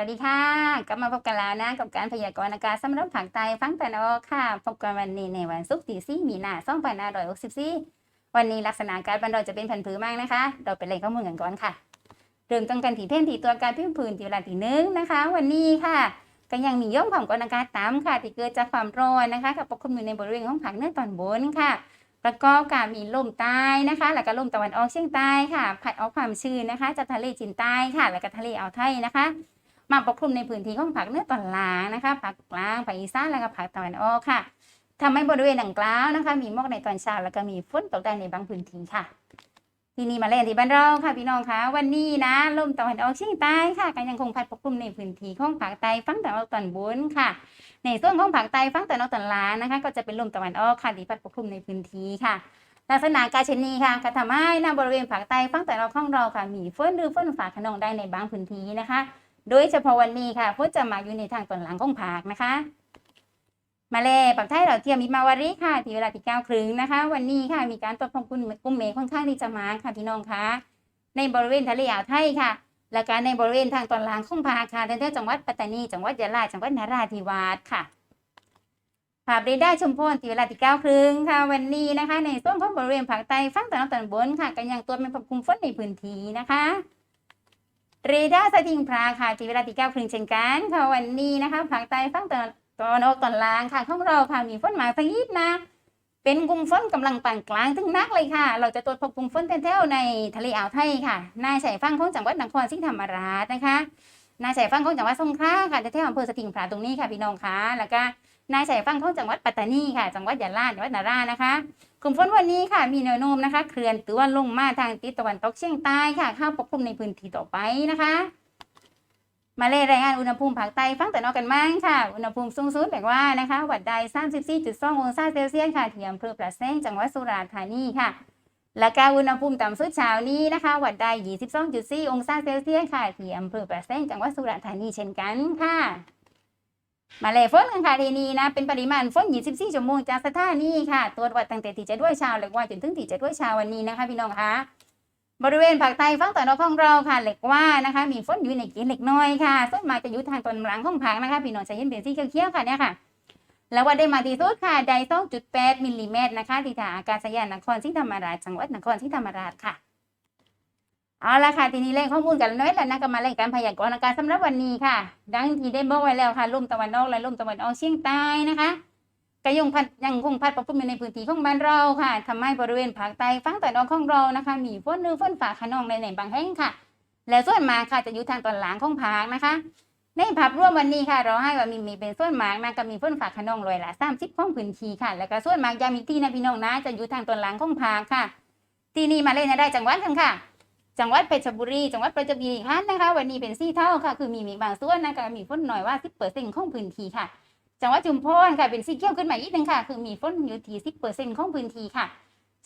วัสดีค่ะ กลับมาพบกันแล้วนะกับการพยากรณ์อากาศสำหรับภาคใต้ฟังแต่นออกค่ะ พบกันวันนี้ในวันศุกร์ที่สี่มีนาสองพันห้าร้อยหกสิบสี่วันนี้ลักษณะกาศบ้านเราจะเป็นผันผือมากนะคะ เราไปเลยข้อมูลกันก่อนค่ะ เริ่มต้นกันที่เพ่นที่ตัวการพิมพ์ผืนที่เวลาที่หนึ่งนะคะ วันนี้ค่ะก็ยังมีย่อมความกดอากาศต่ำค่ะที่เกิดจากความร้อนนะคะ กับปกคลุมอยู่ในบริเวณของภาคเนือตอนบนค่ะประกอบกับมีลมใต้นะคะ แล้วก็ลมตะวันออกเฉียงใต้ค่ะพัดเอาความชื้นนะคะจากทะเลจีนใต้ค่ะ แล้วก็ทะเลอ่าวไทยนะคะ มาปกคลุมในพื้นที่ของภาคเหนือตอนล่างนะคะภาคกลางภาคอีสานแล้วก็ภาคตะวันออกค่ะทำให้บริเวณดังกล่าวนะคะ มีหมอกในตอนเช้าแล้วก็มีฝนตกได้ในบางพื้นที่ค่ะทีนี้มาเล่นที่บ้านเราค่ะพี่น้องคะวันนี้นะลมตะวันออกเฉียงใต้ค่ะก็ยังคงพัดปกคลุมในพื้นที่ของภาคใต้ฝั่งตะวันออกตอนบนค่ะ ในส่วนของภาคใต้ฝั่งตะวันออกตอนล่างนะคะ ก็จะเป็นลมตะวันออกค่ะที่พัดปกคลุมในพื้นที่ค่ะลักษณะการเช่นนี้ค่ะก็ทำให้ในบริเวณภาคใต้ฝั่งตะวันออกของเราค่ะมีฝนหรือฝนฟ้าขนองได้ในบางพื้นที่นะคะ โดยเฉพาะวันนี้ค่ะฝนจะมาอยู่ในทางตอนหลังของภาคนะคะ มาเลยปักไทยเราเทียมมิมาวารีค่ะที่เวลาที่เก้าครึ่งนะคะ วันนี้ค่ะมีการตกของกลุ่มกลุ่มเมฆค่อนข้างที่จะมาค่ะพี่น้องคะในบริเวณทะเลอ่าวไทยค่ะ และการในบริเวณทางตอนล่างของภาคค่ะแถวๆจังหวัดปัตตานีจังหวัดยะลาจังหวัดนราธิวาสค่ะภาพเรดาร์ชมพลที่เวลาที่เก้าครึ่งค่ะ วันนี้นะคะ ในส่วนของบริเวณภาคใต้ฝั่งตะวันออกบนค่ะก็ยังตัวเป็นปกคุมฝนในพื้นที่นะคะ รดาสถิงพราค่ะที่เวลาที่เก้าครึ่งเช่นกันค่ะวันนี้นะคะภาคใต้ฝั่งตะวันตอนออกตอนล่างค่ะของเราค่ะมีฝนหมายพยิบนะเป็นกลุ่มฝนกำลังปานกลางถึงนักเลยค่ะ เราจะตรวจพบกลุ่มฝนแถวๆในทะเลอ่าวไทยค่ะนายชายฝั่งของจังหวัดนครศรีธรรมราชนะคะนายชายฝั่งของจังหวัดสงขลาค่ะแถวๆอำเภอสถิงพราตรงนี้ค่ะพี่น้องค่ะแล้วก็ นายชายฝั่งของจังหวัดปัตตานีค่ะ จังหวัดยะลาจังหวัดนารานะคะ กลุ่มฝนวันนี้ค่ะ มีแนวโน้มนะคะ เคลื่อนตัวลงมาทางทิศตะวันตกเฉียงใต้ค่ะเข้าปกคลุมในพื้นที่ต่อไปนะคะ มาเลยรายงานอุณหภูมิภาคใต้ฟังแต่นอกกันบ้างค่ะ อุณหภูมิสูงสุดแบบว่านะคะวัดใด34.2องศาเซลเซียสค่ะที่อำเภอประแสงจังหวัดสุราษฎร์ธานีค่ะและการอุณหภูมิต่ำสุดเช้านี้นะคะวัดใด22.4 องศาเซลเซียสค่ะที่อำเภอประแสงจังหวัดสุราษฎร์ธานีเช่นกันค่ะ มาเลยฝนกันค่ะทีนีนะ เป็นปริมาณฝน24 ชั่วโมงจากสถานีค่ะตรววัดตั้งแต่ตีเจ็ดด้วยเช้าเลยว่าจนถึงตีเจ็ดด้วยเช้าวันนี้นะคะ พี่น้องคะบริเวณภาคใต้ฝั่งตะวันออกของเราค่ะเล็กว่านะคะ มีฝนอยู่ในเกณฑ์เล็กน้อยค่ะส่วนมากจะอยู่ทางตอนกลางของภาคนะคะ พี่น้องจะเห็นเป็นสีเขียวๆค่ะเนี่ยค่ะ แล้ววัดได้มาที่สุดค่ะได้2.8มิลลิเมตรนะคะที่ท่าอากาศยานนครศรีธรรมราชจังหวัดนครศรีธรรมราชค่ะ เอาละค่ะทีนี้เล่นข้อมูลกันน้อยแล้วนะก็มาเล่นการพยากรณ์อากาศสำหรับวันนี้ค่ะ ดังที่ได้บอกไว้แล้วค่ะลมตะวันออกและลมตะวันออกเฉียงใต้นะคะก็ยังพัดยังคงพัดปกคลุมอยู่ในพื้นที่ของบ้านเราค่ะทำให้บริเวณภาคใต้ฝั่งตะวันออกของเรานะคะ มีฝนหรือฝนฟ้าขนองในในบางแห่งค่ะ และส่วนมากค่ะจะอยู่ทางตอนหลังของภาคนะคะ ในภาพรวมวันนี้ค่ะ เราให้ว่ามีมีเป็นส่วนมากนะก็มีฝนฟ้าขนองลอยละสามสิบของพื้นที่ค่ะ แล้วก็ส่วนมากยามีที่นะพี่น้องนะจะอยู่ทางตอนหลังของภาคค่ะ ที่นี่มาเล่นได้จังหวัดกันค่ะ จังหวัดเพชรบุรี จังหวัดประจวบคีรีขันธ์นะคะ วันนี้เป็นสี่เท่าค่ะ คือมีมีบางส่วนนะคะมีฝนหน่อยว่าสิบเปอร์เซ็นต์ของพื้นที่ค่ะ จังหวัดชุมพรค่ะเป็นสีเขียวขึ้นมาอีกหนึ่งค่ะ คือมีฝนอยู่ที่สิบเปอร์เซ็นต์ของพื้นที่ค่ะ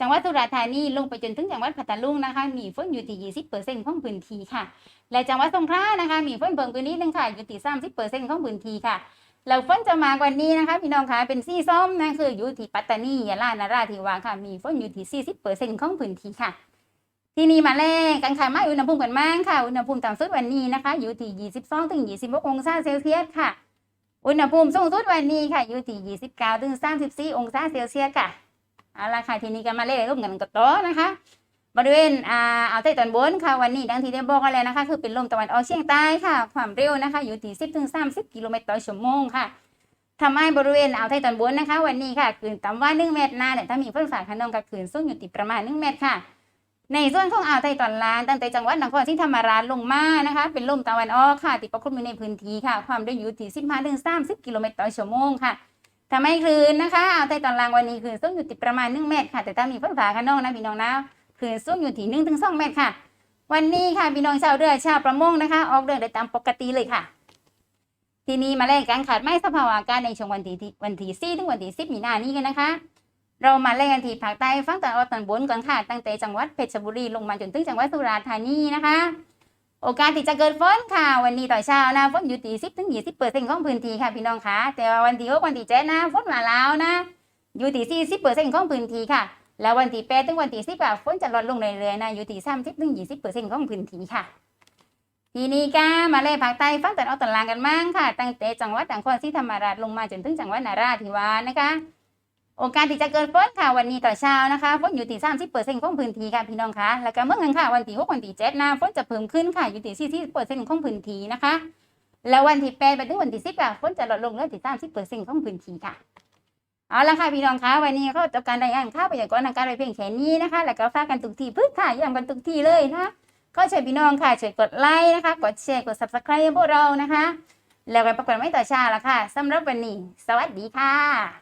จังหวัดสุราษฎร์ธานีลงไปจนถึงจังหวัดพัทลุงนะคะ มีฝนอยู่ที่ยี่สิบเปอร์เซ็นต์ของพื้นที่ค่ะ และจังหวัดสงขลานะคะ มีฝนเพิ่มขึ้นนิดนึงค่ะ อยู่ที่สามสิบเปอร์เซ็นต์ของพื้นที่ค่ะแล้วฝนจะมากว่านี้นะคะพี่น้องคะเป็นสีส้มนะคืออยู่ที่ปัตตานียะลานราธิวาสค่ะ มีฝนอยู่ที่สี่สิบเปอร์เซ็นต์ของพื้นที่ค่ะ ที่นี่มาแรกกันค่ะมาอุณหภูมิกันบ้างค่ะ อุณหภูมิต่ำสุดวันนี้นะคะ อยู่ที่ 22ถึง26องศาเซลเซียสค่ะ อุณหภูมิสูงสุดวันนี้ค่ะ อยู่ที่29ถึง34องศาเซลเซียสค่ะ เอาละค่ะ ทีนี้ก็มาเล่ร่วมกันกับโต๊ะนะคะ บริเวณอ่าอ่าวไต้ตอนบนค่ะ วันนี้ดังที่ได้บอกกันแล้วนะคะ คือเป็นลมตะวันออกเฉียงใต้ค่ะ ความเร็วนะคะ อยู่ที่10ถึง30กิโลเมตรต่อชั่วโมงค่ะทำให้บริเวณอ่าวไทยตอนบนนะคะ วันนี้ค่ะคืนต่ำว่า1เมตรนะแต่ถ้ามีฝนฟ้าขนองกับคืนสูงอยู่ที่ประมาณ1เมตรค่ะ ในส่วนของอ่าวไทยตอนล่างตั้งแต่จังหวัดนครศรีธรรมราชลงมานะคะ เป็นลมตะวันออกค่ะติดปกคลุมอยู่ในพื้นที่ค่ะ ความเร็วอยู่ที่ 15ถึง30 กิโลเมตรต่อชั่วโมงค่ะทำให้คลื่นนะคะอ่าวไทยตอนล่างวันนี้คลื่นสูงอยู่ที่ประมาณ 1 เมตรค่ะ แต่ถ้ามีฝนฟ้าขนองนะพี่น้องนะคลื่นสูงอยู่ที่1ถึง2เมตรค่ะ วันนี้ค่ะพี่น้องชาวเรือชาวประมงนะคะ ออกเรือได้ตามปกติเลยค่ะ ทีนี้มาเล่นการขาดไม่สภาวะอากาศในช่วงวันที่ที่วันที่4ถึงวันที่10มีนานี้กันนะคะ เรามาเล่นกันที่ภาคใต้ฝั่งตะวันออกตอนบนก่อนค่ะ ตั้งแต่จังหวัดเพชรบุรีลงมาจนถึงจังหวัดสุราษฎร์ธานีนะคะ โอกาสที่จะเกิดฝนค่ะ วันนี้ต่อเช้านะฝนอยู่ที่10ถึง20เปอร์เซ็นต์ของพื้นที่ค่ะพี่น้องคะแต่ว่าวันที่6วันที่7นะฝนมาแล้วนะอยู่ที่40เปอร์เซ็นต์ของพื้นที่ค่ะ แล้ววันที่8ถึงวันที่10อะฝนจะลดลงเรื่อยๆนะอยู่ที่30ถึง20เปอร์เซ็นต์ของพื้นที่ค่ะทีนี้ก็มาเลยภาคใต้ฟังแต่เอาตารางกันมั่งค่ะ ตั้งแต่จังหวัดนครศรีธรรมราชลงมาจนถึงจังหวัดนราธิวาสนะคะ โอกาสที่จะเกิดฝนค่ะวันนี้ต่อเช้านะคะฝนอยู่ที่30เปอร์เซ็นต์ของพื้นที่ค่ะพี่น้องคะแล้วก็เมื่อกันค่ะวันที่6วันที่7นะฝนจะเพิ่มขึ้นค่ะอยู่ที่40เปอร์เซ็นต์ของพื้นที่นะคะ แล้ววันที่8ไปถึงวันที่10ค่ะฝนจะลดลงเหลือที่30เปอร์เซ็นต์ของพื้นที่ค่ะเอาละค่ะพี่น้องคะวันนี้เขาจบการรายงานข่าวไปอย่างก่อนทางการไปเพียงแค่นี้นะคะ แล้วก็ฝากกันทุกที่พึ่งค่ะย้ำกันทุกที่เลยนะคะก็ช่วยพี่น้องค่ะช่วยกดไลค์นะคะ กดแชร์กด subscribe พวกเรานะคะ แล้วกันประกวดไม่ต่อชาละค่ะสำหรับวันนี้ สวัสดีค่ะ